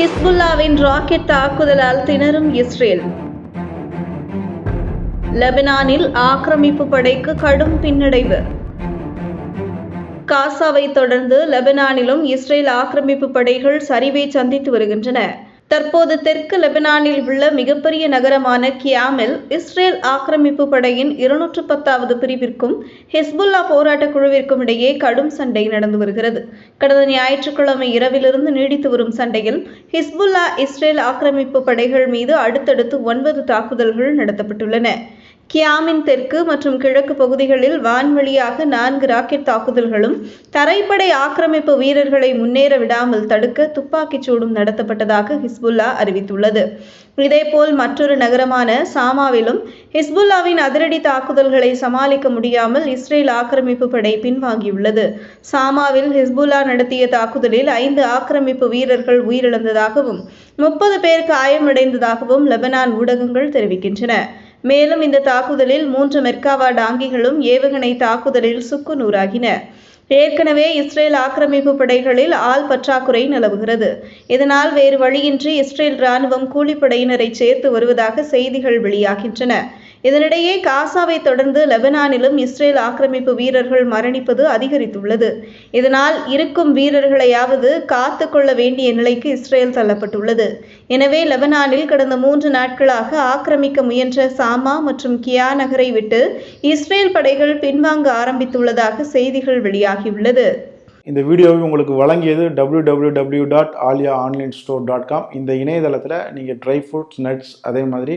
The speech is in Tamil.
ஹிஸ்புல்லாவின் ராக்கெட் தாக்குதலால் திணறும் இஸ்ரேல். லெபனானில் ஆக்கிரமிப்பு படைக்கு கடும் பின்னடைவு. காசாவை தொடர்ந்து லெபனானிலும் இஸ்ரேல் ஆக்கிரமிப்பு படைகள் சரிவை சந்தித்து வருகின்றன. தற்போது தெற்கு லெபனானில் உள்ள மிகப்பெரிய நகரமான கியாமில் இஸ்ரேல் ஆக்கிரமிப்பு படையின் இருநூற்று பத்தாவது பிரிவிற்கும் ஹிஸ்புல்லா போராட்டக் குழுவிற்கும் இடையே கடும் சண்டை நடந்து வருகிறது. கடந்த ஞாயிற்றுக்கிழமை இரவிலிருந்து நீடித்து வரும் சண்டையில் ஹிஸ்புல்லா இஸ்ரேல் ஆக்கிரமிப்பு படைகள் மீது அடுத்தடுத்து ஒன்பது தாக்குதல்கள் நடத்தப்பட்டுள்ளன. கியாமின் தெற்கு மற்றும் கிழக்கு பகுதிகளில் வான்வழியாக நான்கு ராக்கெட் தாக்குதல்களும் தரைப்படை ஆக்கிரமிப்பு வீரர்களை முன்னேற விடாமல் தடுக்க துப்பாக்கிச் சூடும் நடத்தப்பட்டதாக ஹிஸ்புல்லா அறிவித்துள்ளது. இதேபோல் மற்றொரு நகரமான சாமாவிலும் ஹிஸ்புல்லாவின் அதிரடி தாக்குதல்களை சமாளிக்க முடியாமல் இஸ்ரேல் ஆக்கிரமிப்பு படை பின்வாங்கியுள்ளது. சாமாவில் ஹிஸ்புல்லா நடத்திய தாக்குதலில் ஐந்து ஆக்கிரமிப்பு வீரர்கள் உயிரிழந்ததாகவும் முப்பது பேர் காயமடைந்ததாகவும் லெபனான் ஊடகங்கள் தெரிவிக்கின்றன. மேலும் இந்த தாக்குதலில் மூன்று மெர்காவா டாங்கிகளும் ஏவுகணை தாக்குதலில் சுக்கு நூறாகின. ஏற்கனவே இஸ்ரேல் ஆக்கிரமிப்பு படைகளில் ஆள் பற்றாக்குறை நிலவுகிறது. இதனால் வேறு வழியின்றி இஸ்ரேல் ராணுவம் கூலிப்படையினரை சேர்த்து வருவதாக செய்திகள் வெளியாகின்றன. இதனிடையே காசாவை தொடர்ந்து லெபனானிலும் இஸ்ரேல் ஆக்கிரமிப்பு வீரர்கள் மரணிப்பது அதிகரித்துள்ளது. இதனால் இருக்கும் வீரர்களையாவது காத்து கொள்ள வேண்டிய நிலைக்கு இஸ்ரேல் தள்ளப்பட்டுள்ளது. எனவே லெபனானில் கடந்த மூன்று நாட்களாக ஆக்கிரமிக்க முயன்ற சாமா மற்றும் கியா நகரை விட்டு இஸ்ரேல் படைகள் பின்வாங்க ஆரம்பித்துள்ளதாக செய்திகள் வெளியாகியுள்ளது. இந்த வீடியோவை உங்களுக்கு வழங்கியது W W W dot Aaliya online store dot com இந்த இணையதளத்தில் நீங்கள் ட்ரை ஃப்ரூட்ஸ் நட்ஸ் அதே மாதிரி